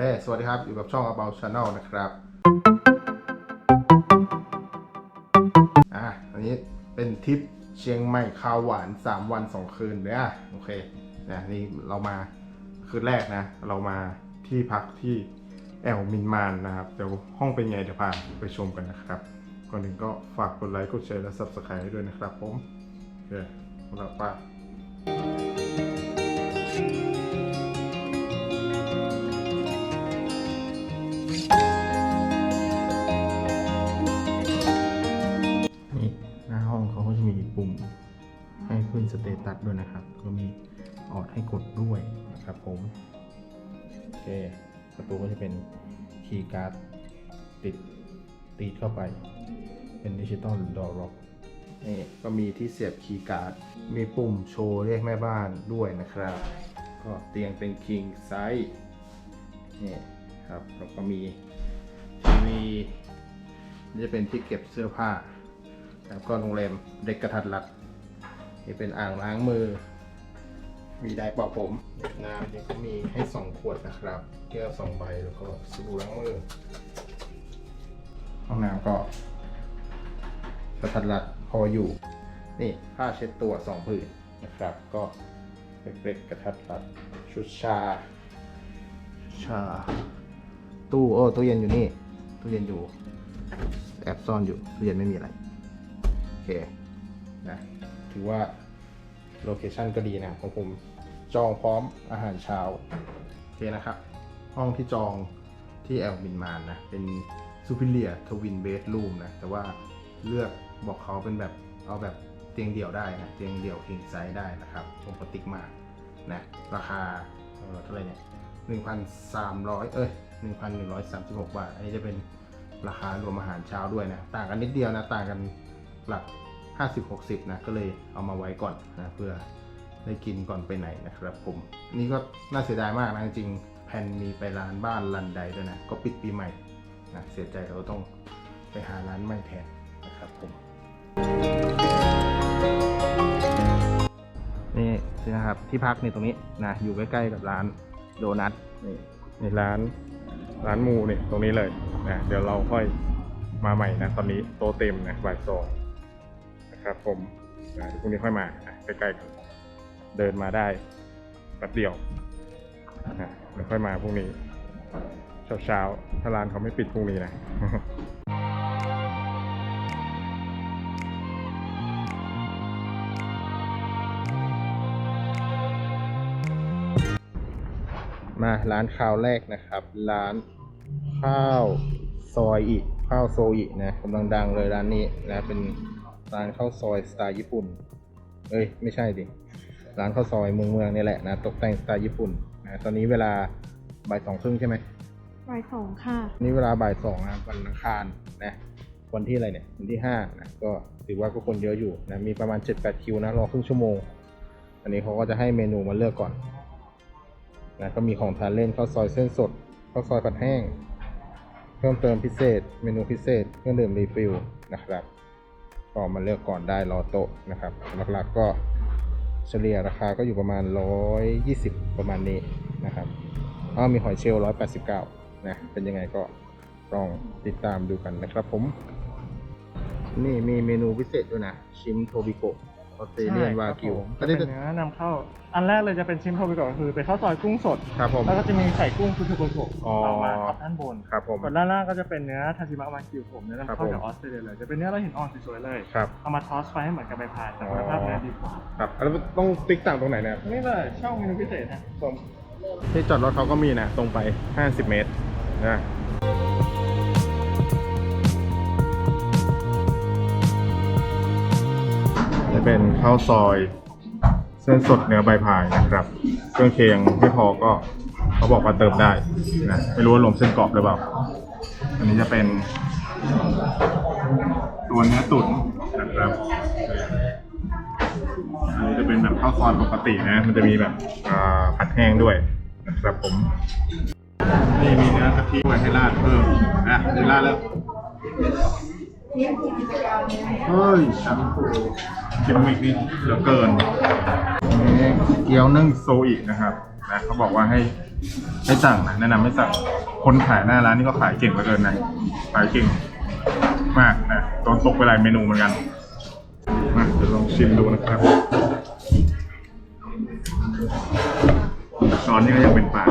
เคสวัสดีครับ อยู่กับช่อง About Channel นะครับอะอันนี้เป็นทริปเชียงใหม่คาวหวาน 3 วัน 2 คืนเลยอะโอเคนะนี่เรามาคืนแรกนะ เรามาที่พักที่แอลมินมานนะครับ เดี๋ยวห้องเป็นไงเดี๋ยวพาไปชมกันนะครับ ก่อนหนึ่งก็ฝากกดไลค์กดแชร์และ Subscribe ด้วยนะครับผมโอเคสำหรับป้ ด้วยนะครับผมโอเคประตูก็จะเป็นคีย์การ์ดติดตีดเข้าไป เป็นดิจิตอลดอร์ล็อกนี่ก็มีที่เสียบคีย์การ์ด มีปุ่มโชว์เรียกแม่บ้านด้วยนะครับ ก็เตียงเป็น king size นี่ครับแล้วก็มีทีวีนี่จะเป็นที่เก็บเสื้อผ้า แล้วก็โรงแรมเด็กกระทัดรัด นี่เป็นอ่างล้างมือ มีไดร์เป่าผม น้ำเนี่ยก็มีให้สองขวดนะครับแก้วสองใบแล้วก็สบู่ล้างมือห้องน้ำก็กระทัดรัดพออยู่ นี่ผ้าเช็ดตัวสองผืนนะครับ ก็เล็กๆกระทัดรัดชุดชา ชา ตู้โอ้ตู้เย็นอยู่นี่ ตู้เย็นอยู่ แอบซ่อนอยู่ตู้เย็นไม่มีอะไร โอเคนะถือว่า โลเคชันก็ดีนะของผมจองพร้อมอาหารเช้าโอเคนะครับ ห้องที่จองที่แอลบินมานนะ เป็นซูพิเลียทวินเบดรูมนะ แต่ว่าเลือกบอกเขาเป็นแบบเอาแบบเตียงเดี่ยวได้นะ เตียงเดี่ยวคิงไซส์ได้นะครับตรงปติกมานะ ราคาเอ่อเท่าไหร่เนี่ยหนึ่งพันสามร้อยเอ้ยหนึ่งพันหนึ่งร้อยสามสิบหกบาท อันนี้จะเป็นราคารวมอาหารเช้าด้วยนะ ต่างกันนิดเดียวนะ ต่างกันหลัก 50-60 นะ ก็เลยเอามาไว้ก่อนนะเพื่อได้กินก่อนไปไหนนะครับผม นี่ก็น่าเสียดายมากนะจริงแผนมีไปร้านบ้านรันไดด้วยนะ ก็ปิดปีใหม่นะเสียใจเราต้องไปหาร้านใหม่แทนนะครับผม นี่นะครับที่พักนี่ตรงนี้นะอยู่ใกล้ๆกับร้านโดนัทนี่ในร้านร้านมูนี่ตรงนี้เลยนะเดี๋ยวเราค่อยมาใหม่นะตอนนี้โตเต็มนะบ่ายสอง ครับผมพรุ่งนี้ค่อยมาใกล้ๆกันเดินมาได้แป๊บเดียวนะเดี๋ยวค่อยมาพรุ่งนี้เช้าๆถ้าร้านเขาไม่ปิดพรุ่งนี้นะมาร้านข้าวแรกนะครับ ร้านข้าวซอยอิข้าวโซอินะกำลังดังเลยร้านนี้นะเป็น ร้านข้าวซอยสไตล์ญี่ปุ่น เอ้ย ไม่ใช่ดิ ร้านข้าวซอยเมืองเมืองนี่แหละนะ ตกแต่งสไตล์ญี่ปุ่นนะตอนนี้เวลาบ่ายสองครึ่งใช่ไหมบ่ายสองค่ะนี่เวลาบ่ายสองนะวันอังคารนะวันที่อะไรเนี่ยวันที่ห้านะก็ถือว่าก็คนเยอะอยู่นะมีประมาณ7-8คิวนะรอครึ่งชั่วโมง อันนี้เขาก็จะให้เมนูมาเลือกก่อนนะก็มีของทานเล่นข้าวซอยเส้นสดข้าวซอยผัดแห้ง เพิ่มเติมพิเศษ เมนูพิเศษเครื่องดื่มรีฟิลนะครับ ก็มาเลือกก่อนได้รอโต๊ะนะครับหลักๆก็เฉลี่ยราคาก็อยู่ประมาณ 120 ประมาณนี้นะครับอ้ามีหอยเชลล์189นะเป็นยังไงก็ลองติดตามดูกันนะครับผม นี่มีเมนูพิเศษด้วยนะ ชิมโทบิโก ออสเตรเลียนวากิวจะเป็นเนื้อนำเข้า อันแรกเลยจะเป็นชิ้นโทบิโกะคือเป็นข้าวซอยกุ้งสด ครับผม แล้วก็จะมีไข่กุ้งคือทูโบโกะอ๋อ เอามาทับด้านบนครับผม ส่วนด้านล่างก็จะเป็นเนื้อทาจิมะวากิวผมเนื้อนำครับเข้าผมจากออสเตรเลียเลยจะเป็นเนื้อเราเห็นอ่อนสวยๆเลย ครับ เอามาทอสไฟให้เหมือนกับใบพายแต่คุณภาพเนื้อดีกว่าครับแล้วต้องติ๊กต่างตรงไหนเนะนี่เลยช่องเมนูพิเศษนะตรงที่จอดรถเขาก็มีนะ ตรงไป 50 เมตรนะ เป็นข้าวซอย เส้นสดเนื้อใบพายนะครับ เครื่องเคียงไม่พอก็เขาบอกว่าเติมได้นะไม่รู้ว่ารวมเส้นกรอบหรือเปล่า อันนี้จะเป็น ตัวเนื้อตุ๋นนะครับอันนี้จะเป็นแบบข้าวซอยปกตินะ มันจะมีแบบผัดแห้งด้วยนะครับผม นี่มีเนื้อกะทิไว้ให้ราดเพิ่มนะมีราดแล้ว เฮ้ยชั มพูกิมมิกนี่เหลือเกินนี่เกี๊ยวนึ่งโซอินะครับนะเขาบอกว่าให้ให้สั่งนะแนะนำให้สั่งคนขายหน้าร้านนี่ก็ขายเก่งเหลือเกินนะขายเก่งมากนะโดนตกไปหลายเมนูเหมือนกันมาเดี๋ยวลองชิมดูนะครับซอสนี่ก็ยังเป็นปลา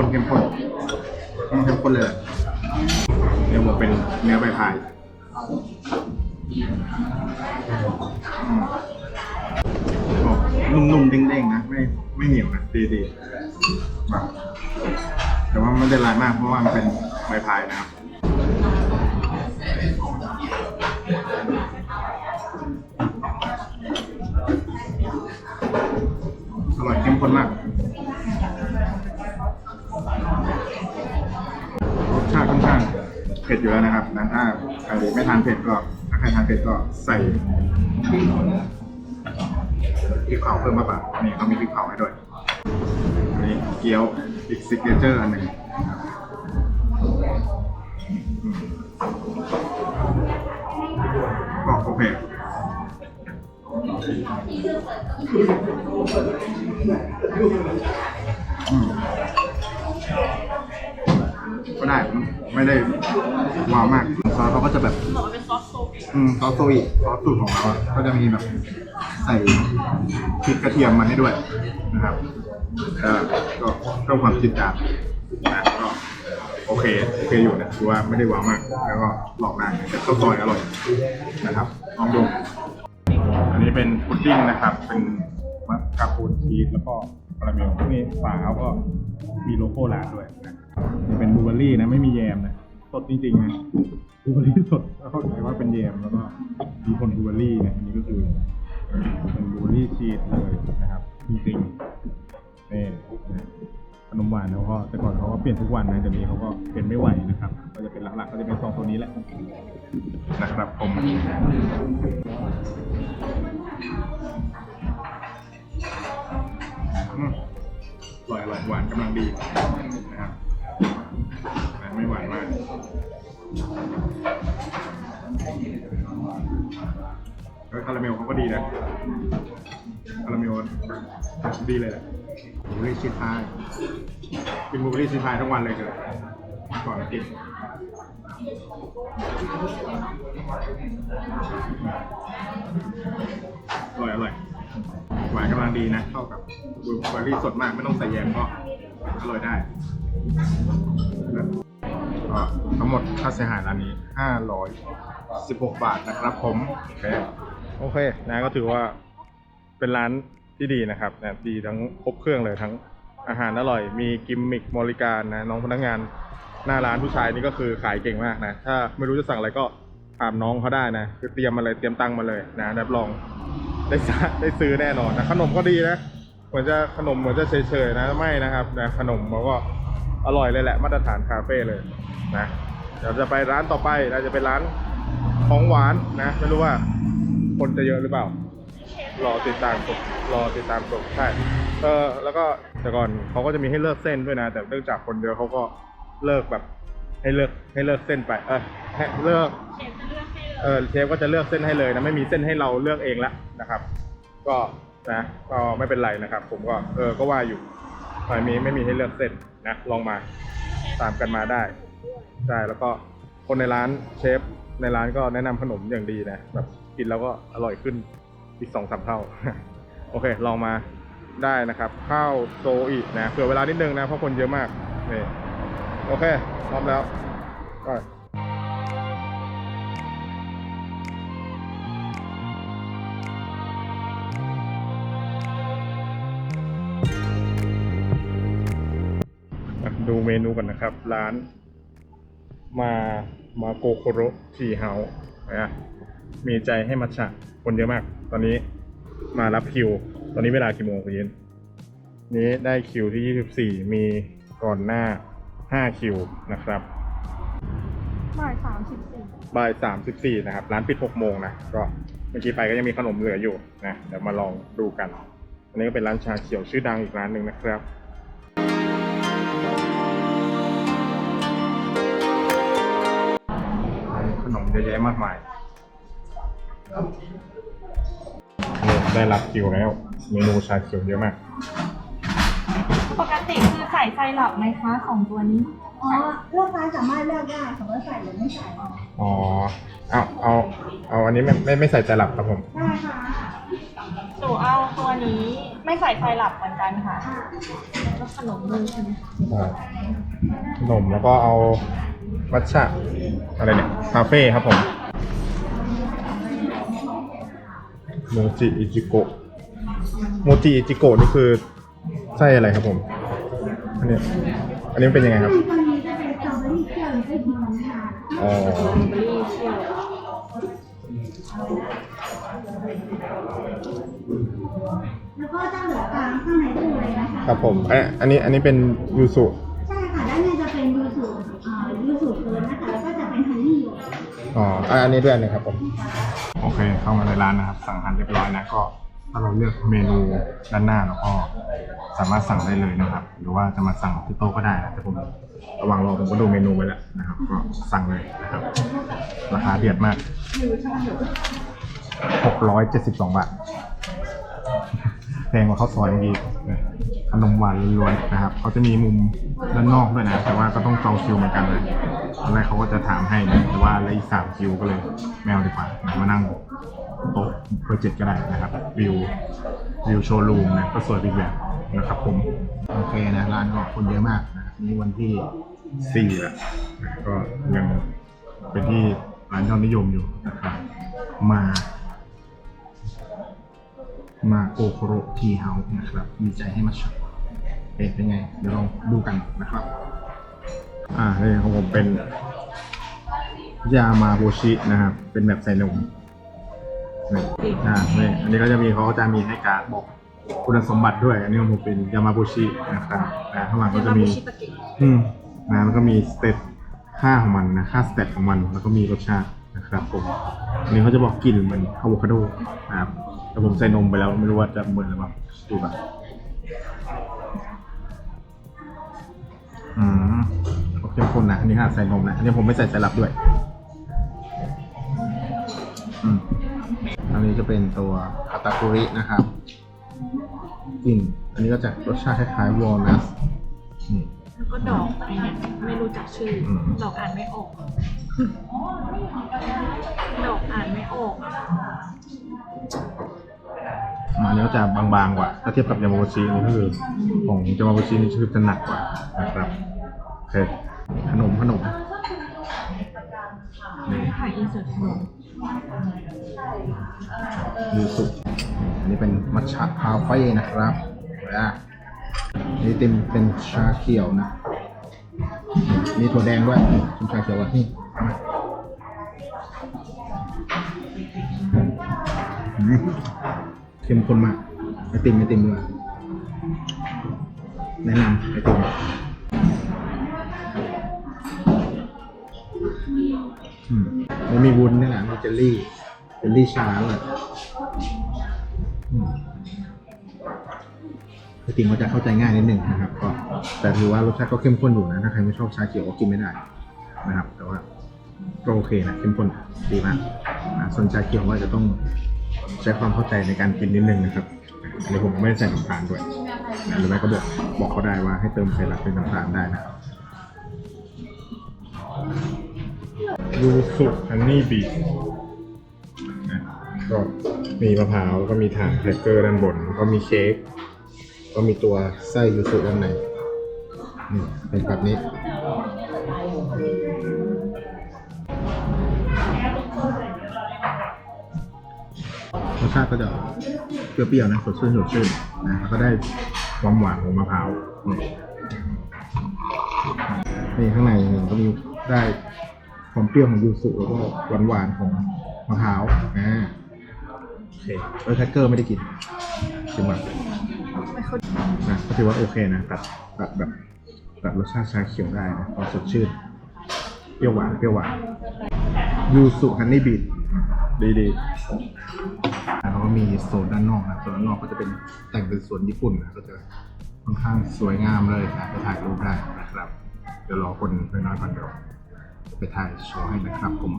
ข้นเข้มข้นเข้มข้นเลยเนื้อหมูเป็นเนื้อใบพายอืมนุ่มๆเด้งๆนะไม่ไม่เหนียวนะดีๆแบบแต่ว่าไม่ได้ลายมากเพราะว่ามันเป็นใบพายนะครับอร่อยเข้มข้นมาก เผ็ดอยู่แล้วนะครับนะถ้าใครไม่ทานเผ็ดก็ ถ้าใครทานเผ็ดก็ใส่พริกเผาเพิ่มมาปะนี่เขามีพริกเผาให้ด้วยอันนี้เกี๊ยวอีกซิกเนเจอร์อันหนึ่ง อืมซอสโซอิซอสสูตรของเขาอะก็จะมีแบบใส่พริกกระเทียมมาให้ด้วยนะครับก็ก็เพิ่มความจิดจาดนะก็โอเคโอเคอยู่นะคือว่าไม่ได้ว้าวมาก แล้วก็หลอกได้แต่ข้าวซอยอร่อยนะครับลองดูอันนี้เป็นพุดดิ้งนะครับ เป็นมัสคาโปนชีสแล้วก็คาราเมลนี่ฝาเขาก็มีโลโก้ร้านด้วยนะนี่เป็นบลูเบอร์รี่นะไม่มีแยมนะสดจริงๆนะ บลูเบอร์รี่สดแล้วเข้าใจว่าเป็นแยมแล้วก็มีผลบลูเบอร์รี่นะอันนี้ก็คือเป็นบลูเบอร์รี่ชีสเลยนะครับจริงๆนี่นะขนมหวานเขาก็แต่ก่อนเขาก็เปลี่ยนทุกวันนะเดี๋ยวนี้เขาก็เปลี่ยนไม่ไหวนะครับ ก็จะเป็นหลักๆก็จะเป็นสองตัวนี้แหละนะครับผมอร่อยอร่อยหวานกำลังดีนะครับไม่หวานมาก แล้วคาราเมลเขาก็ดีนะคาราเมลดีเลยแหละบลูเบอรี่ชีสพายกินบลูเบอรี่ชีสพายทั้งวันเลยเถอะก่อนกินอร่อยอร่อยหวานกำลังดีนะเข้ากับบลูเบอรี่สดมากไม่ต้องใส่แยมก็อร่อยได้ ก็ทั้งหมดค่าเสียหายร้านนี้ 516 บาทนะครับผมโอเคโอเคนะก็ถือว่าเป็นร้านที่ดีนะครับนะดีทั้งครบเครื่องเลยทั้งอาหารอร่อย มีกิมมิคบริการนะน้องพนักงานหน้าร้านผู้ชายนี่ก็คือขายเก่งมากนะ ถ้าไม่รู้จะสั่งอะไรก็ถามน้องเขาได้นะ คือเตรียมมาเลยเตรียมตังมาเลยนะรับรองได้ซะได้ซื้อแน่นอนนะขนมก็ดีนะเหมือนจะขนมเหมือนจะเฉยๆนะไม่นะครับนะขนมเขาก็ อร่อยเลยแหละมาตรฐานคาเฟ่เลยนะเดี๋ยวจะไปร้านต่อไปเราจะเป็นร้านของหวานนะไม่รู้ว่าคนจะเยอะหรือเปล่ารอติดตามชมรอติดตามชมใช่เออแล้วก็แต่ก่อนเขาก็จะมีให้เลือกเส้นด้วยนะ แต่เนื่องจากคนเยอะเขาก็เลิกแบบให้เลิกให้เลิกเส้นไป เออให้เลิกเออเชฟก็จะเลือกเส้นให้เลยนะไม่มีเส้นให้เราเลือกเองละนะครับ ก็นะก็ไม่เป็นไรนะครับ ผมก็เออก็ว่าอยู่ ไม่มีไม่มีให้เลือกเส้นนะลองมาตามกันมาได้ใช่แล้วก็คนในร้านเชฟในร้านก็แนะนำขนมอย่างดีนะแบบกินแล้วก็อร่อยขึ้นอีกสองสามเท่า โอเค ลองมาได้นะครับ ข้าวโซอีนะเผื่อเวลานิดนึงนะ เพราะคนเยอะมากนี่โอเค พร้อมแล้วไดูเมนูก่อนนะครับ ร้านมามาโกโคโรทีเฮาส์นะมีใจให้มัทฉะคนเยอะมาก ตอนนี้มารับคิว ตอนนี้เวลากี่โมงคุณยินนี้ได้คิวที่ 24 มีก่อนหน้า 5 คิวนะครับบ่ายสามสิบสี่บ่าย34นะครับ ร้านปิด6โมงนะ ก็เมื่อกี้ไปก็ยังมีขนมเหลืออยู่นะ เดี๋ยวมาลองดูกัน อันนี้ก็เป็นร้านชาเขียวชื่อดังอีกร้านหนึ่งนะครับ อะแยะมากมายนี่ได้รับคิวแล้ว เมนูชาเขียวเยอะมาก ปกติคือใส่ไซรัปไหมคะของตัวนี้ อ๋อลูกค้าสามารถเลือกได้ค่ะว่าใส่หรือไม่ใส่อ๋อ เอาเอาเอาอันนี้ไม่ไม่ไม่ใส่ใจหลับครับผม ได้ค่ะหนูเอาตัวนี้ไม่ใส่ไซรัปเหมือนกันค่ะแล้วขนมมือใช่ไหมอ่าขนมแล้วก็เอา มัทฉะอะไรเนี่ย คาเฟ่ครับผมโมจิอิจิโกะโมจิอิจิโกะนี่คือไส้อะไรครับผม อันนี้ อันนี้มันเป็นยังไงครับตัวนี้จะเป็นสตรอเบอรี่เคี่ยวหรือไส้ครีมน้ำตาลอ๋อเบอรี่เชี่ยวแล้วก็จะเหลือกลางข้างในตู้เลยนะคะ ครับผมเอ๊ะอันนี้ อันนี้เป็นยูสุ อ๋ออะอันนี้ด้วยนหนึงครับผม โอเค เข้ามาในร้านนะครับ สั่งอาหารเรียบร้อยนะก็ถ้าเราเลือกเมนูด้านหน้าเราก็สามารถสั่งได้เลยนะครับ หรือว่าจะมาสั่งที่โต๊ะก็ได้นะแต่ผมระหว่างรอผมก็ดูเมนูไว้แล้วนะครับ ก็สั่งเลยนะครับ ราคาเดือดมาก 672 บาท แพงกว่าข้าวซอยเมื่อกี้ ขนมหวานล้วนๆนะครับเขาจะมีมุมด้านนอกด้วยนะ แต่ว่าก็ต้องจองคิวเหมือนกันเลยตอนแรกเขาก็จะถามให้นะแต่ว่าเลยอีกสามคิวก็เลยไม่เอาดีกว่ามานั่งโต๊ะเบอร์เจ็ดก็ได้นะครับวิววิวโชว์รูมนะก็สวยอีกแบบนะครับผมโอเคนะร้านก็คนเยอะมากนะครับนี่วันที่สี่แล้วนะก็ยังเป็นที่ร้านยอดนิยมอยู่นะครับมา มาโอโคโรทีเฮาส์นะครับดีใจให้มาช็อปเป็นเป็นไง เดี๋ยวลองดูกันนะครับ อ่านี่ของผมเป็น ยามาโบชินะครับ เป็นแบบใส่นมนี่อ่านี่อันนี้ก็จะมีเขาก็จะมีให้การ์ดบอกคุณสมบัติด้วย อันนี้ของผมเป็นยามาโบชินะครับนะข้างหลังก็จะมี อืมนะแล้วก็มีสเตตค่าของมันนะ ค่าสเตตของมัน แล้วก็มีรสชาตินะครับผมอันนี้เขาจะบอกกลิ่นเหมือนอะโวคาโดนะครับ แต่ผมใส่นมไปแล้วไม่รู้ว่าจะเหมือนหรือเปล่าดูแบบอืมโอเคคนนะอันนี้ห้าใส่นมนะอันนี้ผมไม่ใส่สลับด้วยอืมอันนี้จะเป็นตัวคาตาคุรินะครับกลิ่นอันนี้ก็จะรสชาติคล้ายๆวอลนัทนี่ แล้วก็ดอกอะไรเนี่ยไม่รู้จักชื่ออม ดอกอ่านไม่ออก ดอกอ่านไม่ออก อันนี้ก็จะบางๆกว่า ถ้าเทียบกับยามาโบชินี่ก็คือของยามาโบชินี่คือจะหนักกว่านะครับโอเคขนมขนมค่ะอินสุดขนมยูสุอันนี้เป็นมัทฉะคาเฟ่นะครับนะนี่เต็มเป็นชาเขียวนะ มีถั่วแดงด้วยเป็นชาเขียวอะนี่ เข้มข้นมากไอติมไอติมด้วยแนะนำไอติมอืมแล้วมีวุ้นนี่แหละมีเจลลี่เจลลี่ชาด้วยอืมไอติมมันจะเข้าใจง่ายนิดหนึ่งนะครับ ก็แต่ถือว่ารสชาติก็เข้มข้นอยู่นะถ้าใครไม่ชอบชาเขียวก็กินไม่ได้นะครับ แต่ว่าก็โอเคนะเข้มข้นดีมากส่วนชาเขียวว่าจะต้อง ใช้ความเข้าใจในการกินนิดนึงนะครับอันนี้ผมไม่ได้ใส่น้ำตาลด้วยนะหรือไม่ก็บอกบอกเขาได้ว่าให้เติมไซรัปเป็นน้ำตาลได้นะครับยูสุฮันนี่บีนะก็มีมะพร้าวแล้วก็มีถางแครกเกอร์ด้านบนแล้วก็มีเค้กก็มีตัวไส้ยูสุด้านในนี่เป็นแบบนี้ รสชาติก็จะเปรี้ยวๆนะสดชื่นสดชื่นนะแล้วก็ได้ความหวานของมะพร้าวนี่ข้างในก็มีได้ความเปรี้ยวของยูสุแล้วก็หวานๆของมะพร้าวอ่าโอเคแล้วแท็กเกอร์ไม่ได้กินชิมก่อนนะก็ถือว่าโอเคนะตัดตัดแบบตัดรสชาติชาเขียวได้นะความสดชื่นเปรี้ยวหวานเปรี้ยวหวานยูสุฮันนี่บีทดีดี แล้วก็มีโซนด้านนอกนะโซนด้านนอกก็จะเป็นแต่งเป็นสวนญี่ปุ่นนะก็จะค่อนข้างสวยงามเลยนะไปถ่ายรูปได้นะครับ เดี๋ยวรอคนน้อยๆก่อนเดี๋ยวไปถ่ายโชว์ให้นะครับผม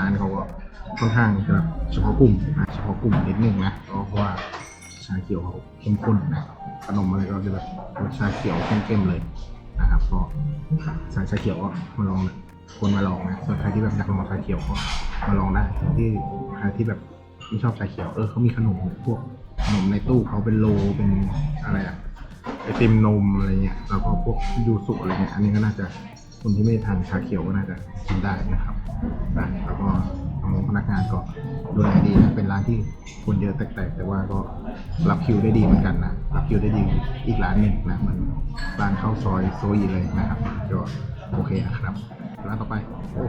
ร้านเขาก็ค่อนข้างจะแบบเฉพาะกลุ่มนะเฉพาะกลุ่มนิดนึงนะเพราะว่าชาเขียวเขาเข้มข้นนะขนมอะไรก็จะแบบรสชาเขียวเข้มๆเลยนะครับก็สายชาเขียวก็มาลองควรมาลองนะส่วนใครที่แบบอยากลองชาเขียวก็มาลองได้ที่ใครที่แบบไม่ชอบชาเขียวเออเขามีขนมพวกขนมในตู้เขาเป็นโลเป็นอะไรอะไอติมนมอะไรเงี้ยแล้วก็พวกยูสุอะไรเงี้ยอันนี้ก็น่าจะคนที่ไม่ทานชาเขียวก็น่าจะกินได้นะครับ นะแล้วก็น้องพนักงานก็ดูแลดีนะเป็นร้านที่คนเยอะแตกๆแต่ว่าก็รับคิวได้ดีเหมือนกันนะรับคิวได้ดีอีกร้านหนึ่งนะเหมือนร้านข้าวซอยโซยีเลยนะครับก็โอเคนะครับร้านต่อไปโอ้